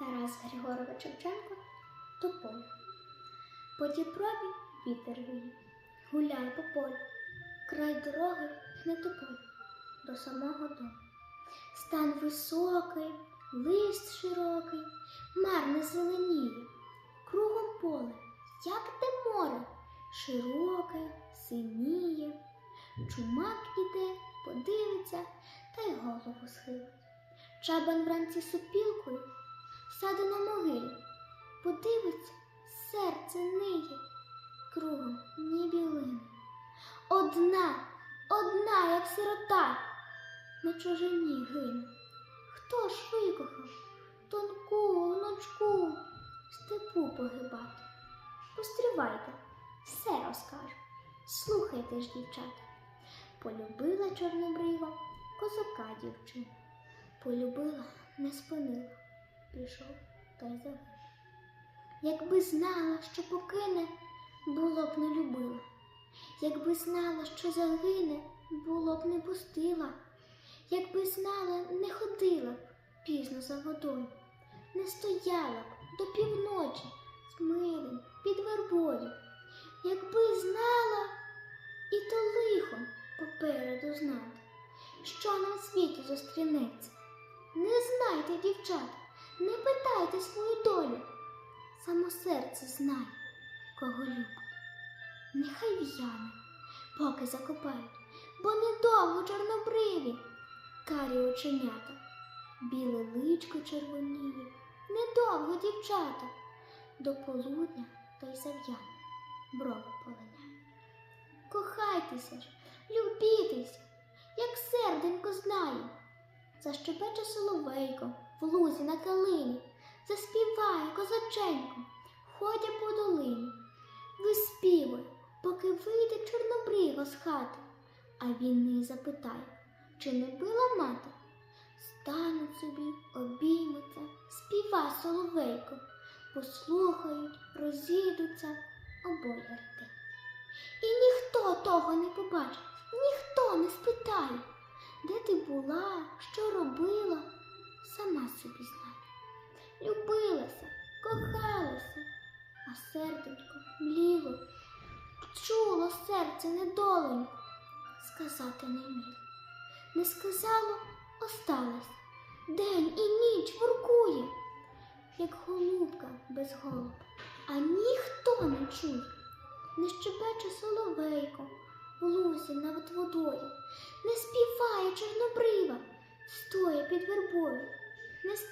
Тарас Григорович Шевченко Тополь. По Дніпрові вітер віє, гуляє по полю, край дороги не тополь до самого дому. Стан високий, лист широкий, марне зеленіє, кругом поле, як те море, широке, синіє. Чумак іде, подивиться та й голову схилить. Чабан вранці супілкою сяде на могилі, подивиться, серце ниє, кругом ні білини. Одна, одна, як сирота, на чужині гине. Хто ж викохав тонку онучку степу погибати? Постривайте, все розкажу. Слухайте ж, дівчата. Полюбила чорнобрива козака дівчина. Полюбила, не спинила, пішов та й загинув. Якби знала, що покине, було б не любила. Якби знала, що загине, було б не пустила. Якби знала, не ходила б пізно за водою, не стояла б до півночі з милим під вербою. Якби знала, і то лихо попереду знати, що на світі зустрінеться. Не знайте, дівчата, не питайте свою долю. Само серце знає, кого любить. Нехай в'яне, поки закопають, бо недовго чорнобриві, карі оченята, біле личко червоніє, недовго дівчата, до полудня та й зав'яне, брови полиняє. Кохайтеся ж, любітеся, як серденько знаю. Защебече соловейко в лузі на калині, заспіває козаченько, ходя по долині. Виспівує, поки вийде чорнобрива з хати, а він неї запитає, чи не била мати? Стануть собі, обіймуться, співа соловейко, послухають, розійдуться обоє рти. І ніхто того не побачить, ніхто не спитає, була, що робила, сама собі знає. Любилася, кохалася, а серденько мліло, чуло серце недоленько, сказати не вміло. Не сказало, осталось, день і ніч воркує, як голубка без голуба, а ніхто не чує. Не щебече соловейко в лузі над водою, не співає чорнобрива, стоя під вербою, не співає.